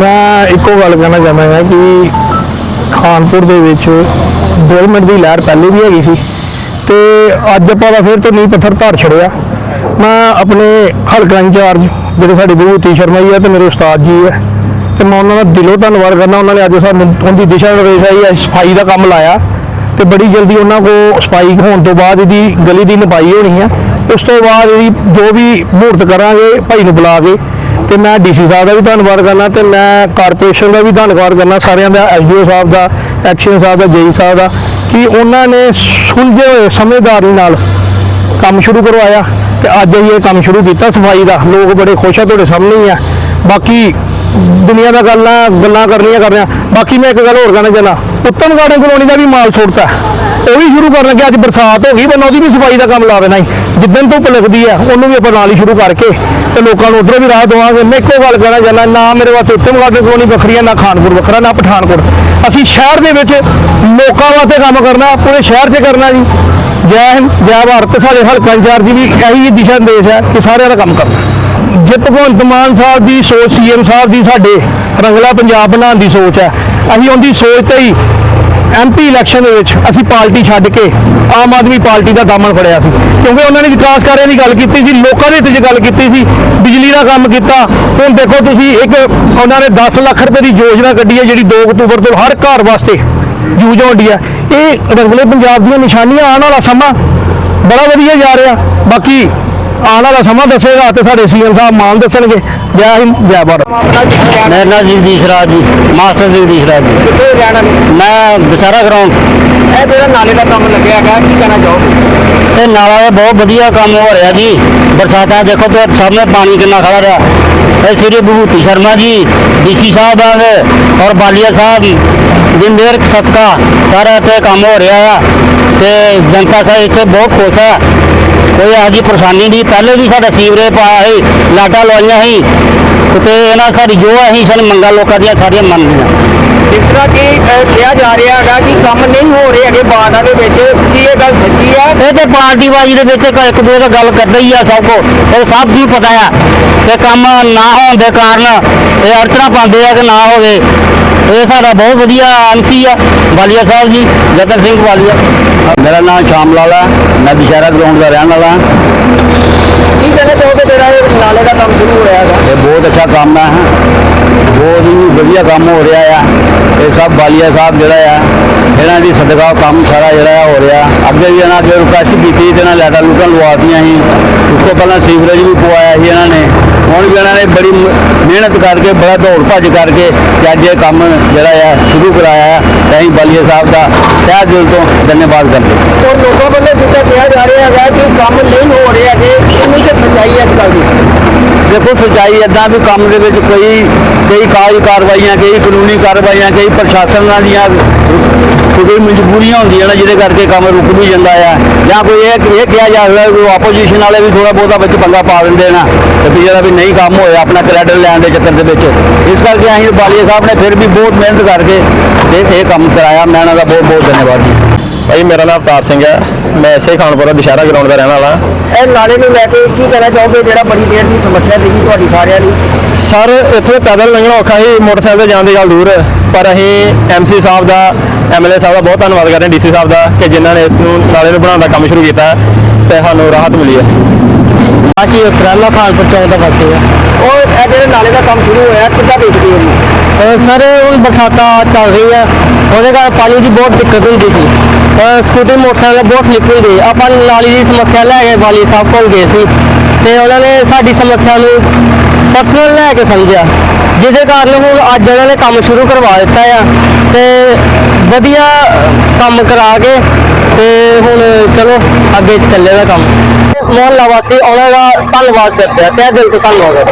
ਮੈਂ ਇੱਕੋ ਗੱਲ ਕਹਿਣਾ ਚਾਹੁੰਦਾ ਹਾਂ ਕਿ ਖਾਨਪੁਰ ਦੇ ਵਿੱਚ ਡਿਵੈਲਪਮੈਂਟ ਦੀ ਲਹਿਰ ਪਹਿਲੇ ਵੀ ਹੈਗੀ ਸੀ ਤੇ ਅੱਜ ਆਪਾਂ ਦਾ ਫਿਰ ਤੋਂ ਨੀਂਹ ਪੱਥਰ ਧਰ ਛੜਿਆ ਮੈਂ ਆਪਣੇ ਹਲਕਾ ਇੰਚਾਰਜ ਜਿਹੜੇ ਸਾਡੇ ਵਿਭੂਤੀ ਸ਼ਰਮਾ ਜੀ ਆ ਤੇ ਮੇਰੇ ਉਸਤਾਦ ਜੀ ਆ, ਤੇ ਮੈਂ ਉਹਨਾਂ ਦਾ ਦਿਲੋਂ ਧੰਨਵਾਦ ਕਰਨਾ ਉਹਨਾਂ ਨੇ ਅੱਜ ਸਾਨੂੰ ਉਹਦੀ ਦਿਸ਼ਾ ਨਿਰਦੇਸ਼ ਆਈ ਹੈ ਸਫ਼ਾਈ ਦਾ ਕੰਮ ਲਾਇਆ ਤੇ ਬੜੀ ਜਲਦੀ ਉਹਨਾਂ ਕੋ ਸਫ਼ਾਈ ਹੋਣ ਤੋਂ ਬਾਅਦ ਇਹਦੀ ਗਲੀ ਦੀ ਨਿਭਾਈ ਹੋਣੀ ਆ। ਉਸ ਤੋਂ ਬਾਅਦ ਇਹਦੀ ਜੋ ਵੀ ਮਹੂਰਤ ਕਰਾਂਗੇ, ਭਾਈ ਨੂੰ ਬੁਲਾ ਕੇ ਤੇ ਮੈਂ ਡੀਸੀ ਸਾਹਿਬ ਦਾ ਵੀ ਧੰਨਵਾਦ ਕਰਨਾ ਤੇ ਮੈਂ ਕਾਰਪੋਰੇਸ਼ਨ ਦਾ ਵੀ ਧੰਨਵਾਦ ਕਰਨਾ, ਸਾਰਿਆਂ ਦਾ ਐਸਡੀਓ ਸਾਹਿਬ ਦਾ ਐਕਸ਼ਨ ਸਾਹਿਬ ਦਾ ਜੇਈ ਸਾਹਿਬ ਦਾ, ਕਿ ਉਹਨਾਂ ਨੇ ਸੁਲਝੇ ਹੋਏ ਸਮਝਦਾਰੀ ਨਾਲ ਕੰਮ ਸ਼ੁਰੂ ਕਰਵਾਇਆ ਤੇ ਅੱਜ ਅਸੀਂ ਇਹ ਕੰਮ ਸ਼ੁਰੂ ਕੀਤਾ ਸਫ਼ਾਈ ਦਾ। ਲੋਕ ਬੜੇ ਖੁਸ਼ ਆ, ਤੁਹਾਡੇ ਸਾਹਮਣੇ ਹੀ ਆ। ਬਾਕੀ ਦੁਨੀਆ ਦਾ ਗੱਲਾਂ ਗੱਲਾਂ ਕਰਨੀਆਂ ਕਰ ਰਿਹਾ। ਬਾਕੀ ਮੈਂ ਇੱਕ ਗੱਲ ਹੋਰ ਕਹਿਣਾ ਚਾਹੁੰਦਾ। ਉੱਤਮ ਗਾਰਡਨ ਕਲੋਨੀ ਦਾ ਵੀ ਮਾਲ ਛੋੜਤਾ ਉਹ ਵੀ ਸ਼ੁਰੂ ਕਰਨ ਲੱਗੇ ਅੱਜ ਬਰਸਾਤ ਹੋ ਗਈ, ਬੰਦਾ ਉਹਦੀ ਵੀ ਸਫ਼ਾਈ ਦਾ ਕੰਮ ਲਾ ਦੇਣਾ ਸੀ ਜਿੱਦਣ ਧੁੱਪ ਲੱਗਦੀ ਆ, ਉਹਨੂੰ ਵੀ ਆਪਾਂ ਨਾਲ ਹੀ ਸ਼ੁਰੂ ਕਰਕੇ ਤੇ ਲੋਕਾਂ ਨੂੰ ਉਧਰੋਂ ਵੀ ਰਾਹ ਦੇਵਾਂਗੇ। ਮੈਂ ਇੱਕੋ ਗੱਲ ਕਹਿਣਾ ਚਾਹੁੰਦਾ, ਨਾ ਮੇਰੇ ਵਾਸਤੇ ਉੱਤਮ ਗਾਰਡਨ ਕਲੋਨੀ ਵੱਖਰੀ ਆ, ਨਾ ਖਾਨਪੁਰ ਵੱਖਰਾ, ਨਾ ਪਠਾਨਕੋਟ। ਅਸੀਂ ਸ਼ਹਿਰ ਦੇ ਵਿੱਚ ਲੋਕਾਂ ਵਾਸਤੇ ਕੰਮ ਕਰਨਾ, ਪੂਰੇ ਸ਼ਹਿਰ 'ਚ ਕਰਨਾ ਜੀ। ਜੈ ਹਿੰਦ, ਜੈ ਭਾਰਤ, ਸਾਡੇ ਹਲਕਾ ਇੰਚਾਰਜ ਦੀ ਵੀ ਇਹੀ ਦਿਸ਼ਾ ਨਿਰਦੇਸ਼ ਹੈ ਕਿ ਸਾਰਿਆਂ ਦਾ ਕੰਮ ਕਰਨਾ। ਜੇ ਭਗਵੰਤ ਮਾਨ ਸਾਹਿਬ ਦੀ ਸੋਚ, ਸੀਐਮ ਸਾਹਿਬ ਦੀ ਸਾਡੇ ਰੰਗਲਾ ਪੰਜਾਬ ਬਣਾਉਣ ਦੀ ਸੋਚ ਹੈ। ਅਸੀਂ ਉਹਦੀ ਸੋਚ ਤੇ ਹੀ ਐਮਪੀ ਇਲੈਕਸ਼ਨ ਦੇ ਵਿੱਚ ਅਸੀਂ ਪਾਰਟੀ ਛੱਡ ਕੇ ਆਮ ਆਦਮੀ ਪਾਰਟੀ ਦਾ ਦਾਮਨ ਫੜਿਆ ਸੀ। ਕਿਉਂਕਿ ਉਹਨਾਂ ਨੇ ਵਿਕਾਸ ਕਾਰਿਆਂ ਦੀ ਗੱਲ ਕੀਤੀ ਸੀ, ਲੋਕਾਂ ਦੇ ਵਿੱਚ ਗੱਲ ਕੀਤੀ ਸੀ, ਬਿਜਲੀ ਦਾ ਕੰਮ ਕੀਤਾ। ਹੁਣ ਦੇਖੋ ਤੁਸੀਂ ਇੱਕ ਉਹਨਾਂ ਨੇ 10 ਲੱਖ ਰੁਪਏ ਦੀ ਯੋਜਨਾ ਕੱਢੀ ਹੈ, ਜਿਹੜੀ 2 ਅਕਤੂਬਰ ਤੋਂ ਹਰ ਘਰ ਵਾਸਤੇ ਯੂਜ਼ ਹੁੰਦੀ ਹੈ। ਇਹ ਰੰਗਲੇ ਪੰਜਾਬ ਦੀਆਂ ਨਿਸ਼ਾਨੀਆਂ ਆਉਣ ਵਾਲਾ ਸਮਾਂ ਬੜਾ ਵਧੀਆ ਜਾ ਰਿਹਾ। ਬਾਕੀ ਆਉਣ ਵਾਲਾ ਸਮਾਂ ਦੱਸੇਗਾ ਤੇ ਸਾਡੇ ਸੀਐਮ ਸਾਹਿਬ ਮਾਨ ਦੱਸਣਗੇ। ਜੈ ਹਿੰਦ ਜੈ ਭਾਰਤ। ਮੇਰਾ ਨਾਮ ਜਗਦੀਸ਼ ਰਾਜ ਜੀ ਮਾਸਟਰ ਜਗਦੀਸ਼ ਰਾਜ ਜੀ। ਕਿੱਥੇ ਜਾਣਾ ਮੈਂ ਵਿਸਾਰਾ ਗਰਾਊਂਡ ਇਹ ਜਿਹੜਾ ਨਾਲੇ ਦਾ ਕੰਮ ਲੱਗਿਆ ਹੈਗਾ ਕੀ ਕਹਿਣਾ ਚਾਹੋਗੇ? ਇਹ ਨਾਲਾ ਦਾ ਬਹੁਤ ਵਧੀਆ ਕੰਮ ਹੋ ਰਿਹਾ ਜੀ। ਬਰਸਾਤਾਂ ਦੇਖੋ ਤੇ ਸਾਹਮਣੇ ਪਾਣੀ ਕਿੰਨਾ ਖੜਾ ਰਿਹਾ। ਇਹ ਸ੍ਰੀ ਵਿਭੂਤੀ ਸ਼ਰਮਾ ਜੀ ਡੀਸੀ ਸਾਹਿਬ ਆਵੇ ਔਰ ਬਾਲੀਆ ਸਾਹਿਬ ਮਿਹਰ ਸਦਕਾ ਸਾਰਾ ਇੱਥੇ ਕੰਮ ਹੋ ਰਿਹਾ ਆ। ਤੇ ਜਨਤਾ ਸਾਹਿਬ ਇੱਥੇ ਬਹੁਤ ਖੁਸ਼ ਹੈ ਕੋਈ ਇਹੋ ਜਿਹੀ ਪਰੇਸ਼ਾਨੀ ਨਹੀਂ। ਪਹਿਲੇ ਵੀ ਸਾਡਾ ਸੀਵਰੇਜ ਪਾਇਆ ਸੀ ਲਾਟਾਂ ਲਵਾਈਆਂ ਸੀ। ਤੇ ਇਹਨਾਂ ਸਾਡੀ ਜੋ ਅਸੀਂ ਸਨ ਮੰਗਾਂ ਲੋਕਾਂ ਦੀਆਂ ਸਾਰੀਆਂ ਮੰਨ ਲਈਆਂ ਜਿਸ ਤਰ੍ਹਾਂ ਕਿ ਅਹ, ਕਿਹਾ ਜਾ ਰਿਹਾ ਹੈਗਾ ਕਿ ਕੰਮ ਨਹੀਂ ਹੋ ਰਹੇ ਹੈਗੇ ਬਾਣਾ ਦੇ ਵਿੱਚ। ਕੀ ਇਹ ਗੱਲ ਸੱਚੀ ਹੈ ਇਹ ਤੇ ਪਾਰਟੀਬਾਜ਼ੀ ਦੇ ਵਿੱਚ ਇੱਕ ਇੱਕ ਦੂਜੇ ਨਾਲ ਗੱਲ ਕਰਦੇ ਹੀ ਆ ਸਭ ਕੋ। ਇਹ ਸਭ ਨੂੰ ਪਤਾ ਆ ਕਿ ਕੰਮ ਨਾ ਹੋਣ ਦੇ ਕਾਰਨ ਇਹ ਅੜਚਣਾ ਪਾਉਂਦੇ ਆ ਕਿ ਨਾ ਹੋਵੇ। ਇਹ ਸਾਡਾ ਬਹੁਤ ਵਧੀਆ ਐਮਸੀ ਆ ਵਾਲੀਆ ਸਾਹਿਬ ਜੀ ਜਤਨ ਸਿੰਘ ਵਾਲੀਆ। ਮੇਰਾ ਨਾਮ ਸ਼ਾਮ ਲਾਲਾ ਮੈਂ ਦੁਸ਼ਹਿਰਾ ਗਰਾਊਂਡ ਦਾ ਰਹਿਣ ਵਾਲਾ। ਕੀ ਕਹਿਣਾ ਚਾਹੋਗੇ ਜਿਹੜਾ ਇਹ ਨਾਲੇ ਦਾ ਕੰਮ ਸ਼ੁਰੂ ਹੋਇਆ ਹੈਗਾ? ਇਹ ਬਹੁਤ ਅੱਛਾ ਕੰਮ ਹੈ ਬਹੁਤ ਹੀ ਵਧੀਆ ਕੰਮ ਹੋ ਰਿਹਾ ਆ। ਇਹ ਸਭ ਵਾਲੀਆ ਸਾਹਿਬ ਜਿਹੜਾ ਆ, ਇਹਨਾਂ ਦੀ ਸਦਕਾ ਕੰਮ ਸਾਰਾ ਜਿਹੜਾ ਆ ਹੋ ਰਿਹਾ। ਅੱਗੇ ਵੀ ਇਹਨਾਂ ਅੱਗੇ ਰਿਕੁਐਸਟ ਕੀਤੀ ਤੇ ਇਹਨਾਂ ਲੈਟਰ ਲੂਟਾਂ ਲਵਾਤੀਆਂ ਸੀ। ਉਸ ਤੋਂ ਪਹਿਲਾਂ ਸੀਵਰੇਜ ਵੀ ਪਵਾਇਆ ਸੀ ਇਹਨਾਂ ਨੇ। ਹੁਣ ਵੀ ਇਹਨਾਂ ਨੇ ਬੜੀ ਮਿਹਨਤ ਕਰਕੇ, ਬੜਾ ਦੌੜ ਭੱਜ ਕਰਕੇ ਤੇ ਅੱਜ ਇਹ ਕੰਮ ਜਿਹੜਾ ਆ ਸ਼ੁਰੂ ਕਰਾਇਆ ਆ। ਅਸੀਂ ਬਾਲੀਆ ਸਾਹਿਬ ਦਾ ਤਹਿ ਦਿਲ ਤੋਂ ਧੰਨਵਾਦ ਕਰਦੇ ਹਾਂ। ਔਰ ਲੋਕਾਂ ਵੱਲੋਂ ਜਿੱਦਾਂ ਕਿਹਾ ਜਾ ਰਿਹਾ ਹੈਗਾ ਕਿ ਕੰਮ ਨਹੀਂ ਹੋ ਰਿਹਾ ਹੈਗੇ ਇੰਨੀ ਕਿ ਸੱਚਾਈ ਹੈ ਇਸ ਗੱਲ ਦੀ। ਦੇਖੋ ਸੱਚਾਈ ਇਦਾਂ ਵੀ ਕੰਮ ਦੇ ਵਿੱਚ ਕਈ ਕਈ ਕਾਜ ਕਾਰਵਾਈਆਂ, ਕਈ ਕਾਨੂੰਨੀ ਕਾਰਵਾਈਆਂ, ਕਈ ਪ੍ਰਸ਼ਾਸਨ ਦੀਆਂ ਕੋਈ ਮਜਬੂਰੀਆਂ ਹੁੰਦੀਆਂ ਨੇ ਜਿਹਦੇ ਕਰਕੇ ਕੰਮ ਰੁਕ ਵੀ ਜਾਂਦਾ ਆ। ਜਾਂ ਕੋਈ ਇਹ ਇਹ ਕਿਹਾ ਜਾ ਸਕਦਾ ਕੋਈ ਆਪੋਜੀਸ਼ਨ ਵਾਲੇ ਵੀ ਥੋੜਾ ਬਹੁਤਾ ਵਿੱਚ ਪੰਗਾ ਪਾ ਦਿੰਦੇ ਨਾ। ਤੇ ਵੀ ਜਿਹੜਾ ਵੀ ਨਹੀਂ ਕੰਮ ਹੋਇਆ ਆਪਣਾ ਕ੍ਰੈਡਿਟ ਲੈਣ ਦੇ ਚੱਕਰ ਦੇ ਵਿੱਚ। ਇਸ ਕਰਕੇ ਅਸੀਂ ਬਾਲੀਆ ਸਾਹਿਬ ਨੇ ਫਿਰ ਵੀ ਬਹੁਤ ਮਿਹਨਤ ਕਰਕੇ ਤੇ ਇਹ ਕੰਮ ਕਰਾਇਆ। ਮੈਂ ਉਹਨਾਂ ਦਾ ਬਹੁਤ ਬਹੁਤ ਧੰਨਵਾਦ ਜੀ। ਭਾਈ ਮੇਰਾ ਨਾਮ ਅਵਤਾਰ ਸਿੰਘ ਹੈ। ਮੈਂ ਇਸੇ ਖਾਨਪੁਰ ਦੁਸ਼ਹਿਰਾ ਗਰਾਊਂਡ ਦਾ ਰਹਿਣ ਵਾਲਾ। ਇਹ ਨਾਲੇ ਨੂੰ ਲੈ ਕੇ ਕੀ ਕਹਿਣਾ ਚਾਹੋਗੇ? ਜਿਹੜਾ ਬੜੀ ਦੇਰ ਦੀ ਸਮੱਸਿਆ ਸੀਗੀ ਤੁਹਾਡੀ ਸਾਰਿਆਂ ਦੀ। ਸਰ ਇੱਥੋਂ ਪੈਦਲ ਲੰਘਣਾ ਔਖਾ ਸੀ ਮੋਟਰਸਾਈਕਲ ਤੇ ਜਾਣ ਦੀ ਗੱਲ ਦੂਰ। ਪਰ ਅਸੀਂ ਐਮਸੀ ਸਾਹਿਬ ਦਾ ਐਮਐਲਏ ਸਾਹਿਬ ਦਾ ਬਹੁਤ ਧੰਨਵਾਦ ਕਰਦੇ ਹਾਂ ਡੀਸੀ ਸਾਹਿਬ ਦਾ ਕਿ ਜਿਨ੍ਹਾਂ ਨੇ ਇਸ ਨੂੰ ਨਾਲੇ ਨੂੰ ਬਣਾਉਣ ਦਾ ਕੰਮ ਸ਼ੁਰੂ ਕੀਤਾ ਤੇ ਸਾਨੂੰ ਰਾਹਤ ਮਿਲੀ ਹੈ। ਬਾਕੀ ਉਤਰਾਲਾ ਖਾਨਪੁਰ ਚੌਂਕ ਦਾ ਪਾਸੇ ਆ ਉਹ ਇਹ ਜਿਹੜੇ ਨਾਲੇ ਦਾ ਕੰਮ ਸ਼ੁਰੂ ਹੋਇਆ ਕਿੱਦਾਂ ਦੇਖਦੇ ਹੋ? ਜੀ? ਸਰ, ਹੁਣ ਬਰਸਾਤਾਂ ਚੱਲ ਰਹੀ ਆ। ਉਹਦੇ ਕਾਰਨ ਪਾਣੀ ਦੀ ਬਹੁਤ ਦਿੱਕਤ ਹੁੰਦੀ ਸੀ। ਸਕੂਟਰ, ਮੋਟਰਸਾਈਕਲ ਬਹੁਤ ਸਲਿੱਪ ਹੁੰਦੀ ਆਪਾਂ ਨਾਲੀ ਦੀ ਸਮੱਸਿਆ ਲੈ ਕੇ ਵਾਲੀ ਸਾਹਿਬ ਕੋਲ ਗਏ ਸੀ। ਤੇ ਉਹਨਾਂ ਨੇ ਸਾਡੀ ਸਮੱਸਿਆ ਨੂੰ ਪਰਸਨਲ ਲੈ ਕੇ ਸਮਝਿਆ। ਜਿਹਦੇ ਕਾਰਨ ਹੁਣ ਅੱਜ ਉਹਨਾਂ ਨੇ ਕੰਮ ਸ਼ੁਰੂ ਕਰਵਾ ਦਿੱਤਾ ਆ। ਤੇ ਵਧੀਆ ਕੰਮ ਕਰਾ ਕੇ ਤੇ ਹੁਣ ਚਲੋ, ਅੱਗੇ ਚੱਲੇਗਾ ਕੰਮ। ਮੁਹੱਲਾ ਵਾਸੀ, ਉਹਨਾਂ ਦਾ ਧੰਨਵਾਦ ਕਰਦੇ ਆ। ਤਹਿ ਦਿਲ ਤੋਂ ਧੰਨਵਾਦ।